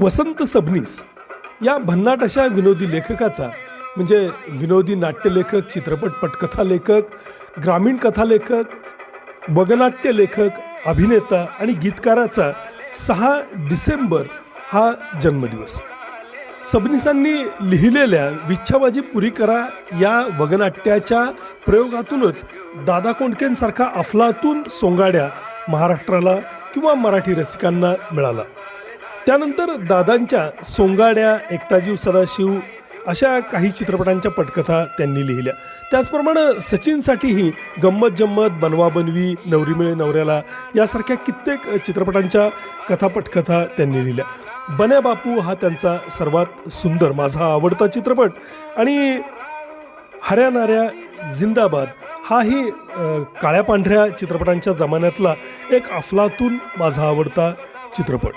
वसंत सबनीस या भन्नाट अशा विनोदी लेखकाचा म्हणजे विनोदी नाट्यलेखक चित्रपट पटकथा लेखक ग्रामीण कथालेखक वगनाट्य लेखक अभिनेता आणि गीतकाराचा सहा डिसेंबर हा जन्मदिवस. सबनीसांनी लिहिलेल्या विच्छाबाजी पुरी करा या वगनाट्याच्या प्रयोगातूनच दादा कोंडकेंसारखा अफलातून सोंगाड्या महाराष्ट्राला किंवा मराठी रसिकांना मिळाला. त्यानंतर दादांच्या सोंगाड्या एकटाजीव सदाशिव अशा काही चित्रपटांच्या पटकथा त्यांनी लिहिल्या. त्याचप्रमाणे सचिनसाठीही गंमत जम्मत बनवा बनवी नवरी मिळे नवऱ्याला यासारख्या कित्येक चित्रपटांच्या कथा पटकथा त्यांनी लिहिल्या. बन्या बापू हा त्यांचा सर्वात सुंदर माझा आवडता चित्रपट आणि हऱ्यानाऱ्या जिंदाबाद हाही काळ्या पांढऱ्या चित्रपटांच्या जमान्यातला एक अफलातून माझा आवडता चित्रपट.